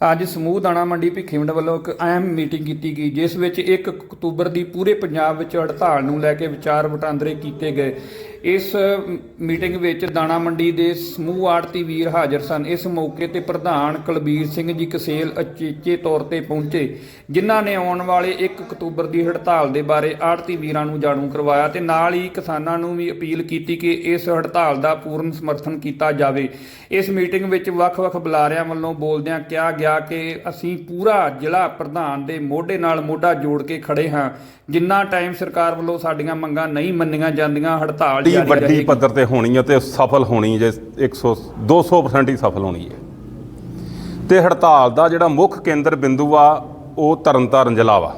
ਅੱਜ ਸਮੂਹ ਦਾਣਾ ਮੰਡੀ ਭਿੱਖੀਵਿੰਡ ਵੱਲੋਂ ਇੱਕ ਅਹਿਮ ਮੀਟਿੰਗ ਕੀਤੀ ਗਈ, ਜਿਸ ਵਿੱਚ 1 ਅਕਤੂਬਰ ਦੀ ਪੂਰੇ ਪੰਜਾਬ ਵਿੱਚ ਹੜਤਾਲ ਨੂੰ ਲੈ ਕੇ ਵਿਚਾਰ ਵਟਾਂਦਰੇ ਕੀਤੇ ਗਏ। ਇਸ ਮੀਟਿੰਗ ਵਿੱਚ ਦਾਣਾ ਮੰਡੀ ਦੇ ਸਮੂਹ ਆੜਤੀ ਵੀਰ ਹਾਜ਼ਰ ਸਨ। ਇਸ ਮੌਕੇ ਤੇ ਪ੍ਰਧਾਨ ਕੁਲਬੀਰ ਸਿੰਘ ਜੀ ਕਸੇਲ ਅਚੇਚੇ ਤੌਰ ਤੇ ਪਹੁੰਚੇ, ਜਿਨ੍ਹਾਂ ਨੇ ਆਉਣ ਵਾਲੇ 1 ਅਕਤੂਬਰ ਦੀ ਹੜਤਾਲ ਦੇ ਬਾਰੇ ਆੜਤੀ ਵੀਰਾਂ ਨੂੰ ਜਾਣੂ ਕਰਵਾਇਆ ਤੇ ਨਾਲ ਹੀ ਕਿਸਾਨਾਂ ਨੂੰ ਵੀ ਅਪੀਲ ਕੀਤੀ ਕਿ ਇਸ ਹੜਤਾਲ ਦਾ ਪੂਰਨ ਸਮਰਥਨ ਕੀਤਾ ਜਾਵੇ। ਇਸ ਮੀਟਿੰਗ ਵਿੱਚ ਵੱਖ-ਵੱਖ ਬੁਲਾਰਿਆਂ ਵੱਲੋਂ ਬੋਲਦਿਆਂ ਕਿਹਾ ਗਿਆ ਕਿ ਅਸੀਂ ਪੂਰਾ ਜ਼ਿਲ੍ਹਾ ਪ੍ਰਧਾਨ ਦੇ ਮੋਢੇ ਨਾਲ ਮੋਢਾ ਜੋੜ ਕੇ ਖੜੇ ਹਾਂ। ਜਿੰਨਾ ਟਾਈਮ ਸਰਕਾਰ ਵੱਲੋਂ ਸਾਡੀਆਂ ਮੰਗਾਂ ਨਹੀਂ ਮੰਨੀਆਂ ਜਾਂਦੀਆਂ ਹੜਤਾਲ ਜਾਰੀ ਵੱਡੀ ਰਹੇਗੀ ਪੱਧਰ ਤੇ ਹੋਣੀ ਹੈ ਤੇ ਸਫਲ ਹੋਣੀ ਜੇ 100 200% ਹੀ ਸਫਲ ਹੋਣੀ ਹੈ। ਤੇ ਹੜਤਾਲ ਦਾ ਜਿਹੜਾ ਮੁੱਖ ਕੇਂਦਰ ਬਿੰਦੂ ਆ ਉਹ ਤਰਨਤਾਰਨ ਜ਼ਿਲ੍ਹਾ ਵਾ।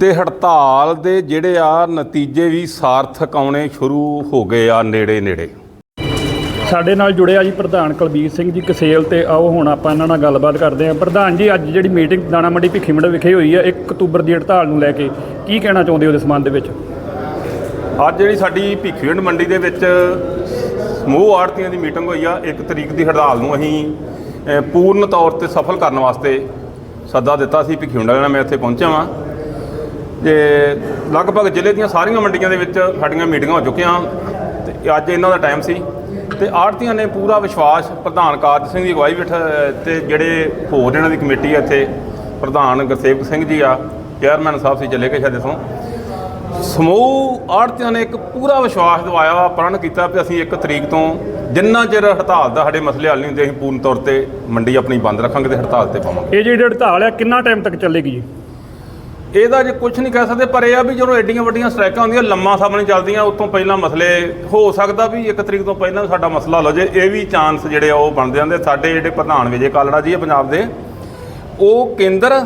ਤੇ ਹੜਤਾਲ ਦੇ ਜਿਹੜੇ ਆ ਨਤੀਜੇ ਵੀ ਸਾਰਥਕ ਆਉਣੇ ਸ਼ੁਰੂ ਹੋ ਗਏ ਆ ਨੇੜੇ ਨੇੜੇ ਸਾਡੇ ਨਾਲ ਜੁੜਿਆ ਜੀ ਪ੍ਰਧਾਨ ਕੁਲਬੀਰ ਸਿੰਘ ਜੀ ਕਸੇਲ ਤੇ। ਆਓ ਹੁਣ ਆਪਾਂ ਇਹਨਾਂ ਨਾਲ ਗੱਲਬਾਤ ਕਰਦੇ ਹਾਂ। ਪ੍ਰਧਾਨ ਜੀ, ਅੱਜ ਜਿਹੜੀ ਮੀਟਿੰਗ ਦਾਣਾ ਮੰਡੀ ਭਿੱਖੀਵਿੰਡ ਵਿਖੇ ਹੋਈ ਹੈ 1 ਅਕਤੂਬਰ ਦੀ ਹੜਤਾਲ ਨੂੰ ਲੈ ਕੇ ਕੀ ਕਹਿਣਾ ਚਾਹੁੰਦੇ ਹੋ ਇਸ ਸੰਬੰਧ ਦੇ ਵਿੱਚ? ਅੱਜ ਜਿਹੜੀ ਸਾਡੀ ਭਿੱਖੀਵਿੰਡ ਮੰਡੀ ਦੇ ਵਿੱਚ ਸਮੂਹ ਆੜਤੀਆਂ ਦੀ ਮੀਟਿੰਗ ਹੋਈ ਆ। ਇੱਕ ਤਰੀਕ ਦੀ ਹੜਤਾਲ ਨੂੰ ਅਸੀਂ ਪੂਰਨ ਤੌਰ ਤੇ ਸਫਲ ਕਰਨ ਵਾਸਤੇ ਸੱਦਾ ਦਿੱਤਾ ਸੀ। ਭਿੱਖੀਵਿੰਡ ਵਾਲਿਆਂ ਨਾਲ ਮੈਂ ਇੱਥੇ ਪਹੁੰਚਿਆ ਵਾਂ। ਜੇ ਲਗਭਗ ਜ਼ਿਲ੍ਹੇ ਦੀਆਂ ਸਾਰੀਆਂ ਮੰਡੀਆਂ ਦੇ ਵਿੱਚ ਸਾਡੀਆਂ ਮੀਟਿੰਗਾਂ ਹੋ ਚੁੱਕੀਆਂ। ਤੇ ਅੱਜ ਇਹਨਾਂ ਦਾ ਟਾਈਮ ਸੀ। ਤੇ ਆੜਤੀਆਂ ਨੇ ਪੂਰਾ ਵਿਸ਼ਵਾਸ ਪ੍ਰਧਾਨ ਕਾਰਜ ਸਿੰਘ ਦੀ ਅਗਵਾਈ ਵਿੱਚ ਤੇ ਜਿਹੜੇ ਹੋਰ ਇਹਨਾਂ ਦੀ ਕਮੇਟੀ ਆ ਇੱਥੇ, ਪ੍ਰਧਾਨ ਗੁਰਸੇਵਕ ਸਿੰਘ ਜੀ ਆ ਚੇਅਰਮੈਨ ਸਾਹਿਬ ਸੀ ਚੱਲੇ ਗਏ ਸ਼ਾਇਦ ਇੱਥੋਂ। ਸਮੂਹ ਆੜਤੀਆਂ ਨੇ ਇੱਕ ਪੂਰਾ ਵਿਸ਼ਵਾਸ ਦਿਵਾਇਆ ਵਾ, ਪ੍ਰਣ ਕੀਤਾ ਵੀ ਅਸੀਂ ਇੱਕ ਤਰੀਕ ਤੋਂ ਜਿੰਨਾ ਚਿਰ ਹੜਤਾਲ ਦਾ ਸਾਡੇ ਮਸਲੇ ਹੱਲ ਨਹੀਂ ਹੁੰਦੇ, ਅਸੀਂ ਪੂਰਨ ਤੌਰ ਤੇ ਮੰਡੀ ਆਪਣੀ ਬੰਦ ਰੱਖਾਂਗੇ ਤੇ ਹੜਤਾਲ ਤੇ ਪਾਵਾਂਗੇ। ਇਹ ਜਿਹੜੀ ਹੜਤਾਲ ਆ, ਕਿੰਨਾ ਟਾਈਮ ਤੱਕ ਚੱਲੇਗੀ ਜੀ? ਇਹਦਾ ਜੇ ਕੁਝ ਨਹੀਂ ਕਹਿ ਸਕਦੇ, ਪਰ ਇਹ ਆ ਵੀ ਜਦੋਂ ਐਡੀਆਂ ਵੱਡੀਆਂ ਸਟ੍ਰਾਈਕਾਂ ਹੁੰਦੀਆਂ, ਲੰਮਾ ਸਮਾਂ ਨਹੀਂ ਚੱਲਦੀਆਂ ਉਤੋਂ ਪਹਿਲਾਂ ਮਸਲੇ ਹੋ ਸਕਦਾ ਵੀ ਇੱਕ ਤਰੀਕ ਤੋਂ ਪਹਿਲਾਂ ਸਾਡਾ ਮਸਲਾ ਹੱਲ ਹੋ ਜੇ ਇਹ ਵੀ ਚਾਂਸ ਜਿਹੜੇ ਆ ਉਹ ਬਣਦੇ ਜਾਂਦੇ ਸਾਡੇ ਜਿਹੜੇ ਪ੍ਰਧਾਨ ਵਿਜੇ ਕਾਲੜਾ ਜੀ ਆ ਪੰਜਾਬ ਦੇ, ਉਹ ਕੇਂਦਰ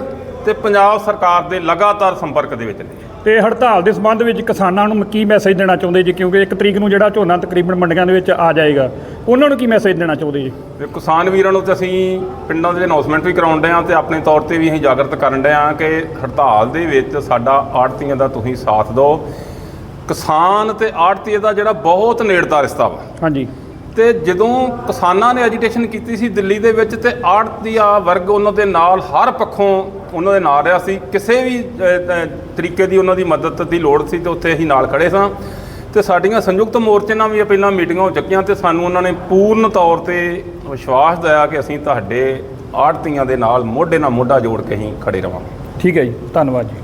ਤੇ ਪੰਜਾਬ ਸਰਕਾਰ ਦੇ ਲਗਾਤਾਰ ਸੰਪਰਕ ਦੇ ਵਿੱਚ ਨੇ। ਤੇ ਹੜਤਾਲ ਦੇ ਸੰਬੰਧ ਵਿੱਚ ਕਿਸਾਨਾਂ ਨੂੰ ਕੀ ਮੈਸੇਜ ਦੇਣਾ ਚਾਹੁੰਦੇ ਜੀ? ਕਿਉਂਕਿ ਇੱਕ ਤਰੀਕ ਨੂੰ ਜਿਹੜਾ ਝੋਨਾ ਤਕਰੀਬਨ ਮੰਡੀਆਂ ਦੇ ਵਿੱਚ ਆ ਜਾਏਗਾ। ਉਹਨਾਂ ਨੂੰ ਕੀ ਮੈਸੇਜ ਦੇਣਾ ਚਾਹੁੰਦੇ ਜੀ? ਤੇ ਕਿਸਾਨ ਵੀਰਾਂ ਨੂੰ ਤੇ ਅਸੀਂ ਪਿੰਡਾਂ ਦੇ ਅਨਾਉਂਸਮੈਂਟ ਵੀ ਕਰਾਉਣ ਡਏ ਆ ਤੇ ਆਪਣੇ ਤੌਰ ਤੇ ਵੀ ਅਸੀਂ ਜਾਗਰਤ ਕਰਨ ਡਏ ਆ ਕਿ ਹੜਤਾਲ ਦੇ ਵਿੱਚ ਸਾਡਾ ਆੜਤੀਆਂ ਦਾ ਤੁਸੀਂ ਸਾਥ ਦਿਓ। ਕਿਸਾਨ ਤੇ ਆੜਤੀਏ ਦਾ ਜਿਹੜਾ ਬਹੁਤ ਨੇੜਤਾ ਰਿਸ਼ਤਾ ਵਾ ਹਾਂਜੀ। ਤੇ ਜਦੋਂ ਕਿਸਾਨਾਂ ਨੇ ਐਜੀਟੇਸ਼ਨ ਕੀਤੀ ਸੀ ਦਿੱਲੀ ਦੇ ਵਿੱਚ ਤੇ ਆੜਤੀਆ ਵਰਗ ਉਹਨਾਂ ਦੇ ਨਾਲ, ਹਰ ਪੱਖੋਂ ਉਹਨਾਂ ਦੇ ਨਾਲ ਰਿਹਾ ਸੀ। ਕਿਸੇ ਵੀ ਤਰੀਕੇ ਦੀ ਉਹਨਾਂ ਦੀ ਮਦਦ ਦੀ ਲੋੜ ਸੀ ਤੇ ਉੱਥੇ ਅਸੀਂ ਨਾਲ ਖੜੇ ਸਾਂ। ਤੇ ਸਾਡੀਆਂ ਸੰਯੁਕਤ ਮੋਰਚੇ ਨਾਲ ਵੀ ਇਹ ਪਹਿਲਾਂ ਮੀਟਿੰਗਾਂ ਹੋ ਚੁੱਕੀਆਂ ਤੇ ਸਾਨੂੰ ਉਹਨਾਂ ਨੇ ਪੂਰਨ ਤੌਰ ਤੇ ਵਿਸ਼ਵਾਸ ਦਿਵਾਇਆ ਕਿ ਅਸੀਂ ਤੁਹਾਡੇ ਆੜਤੀਆਂ ਦੇ ਨਾਲ ਮੋਢੇ ਨਾਲ ਮੋਢਾ ਜੋੜ ਕੇ ਅਸੀਂ ਖੜੇ ਰਵਾਂਗੇ। ਠੀਕ ਹੈ ਜੀ, ਧੰਨਵਾਦ ਜੀ।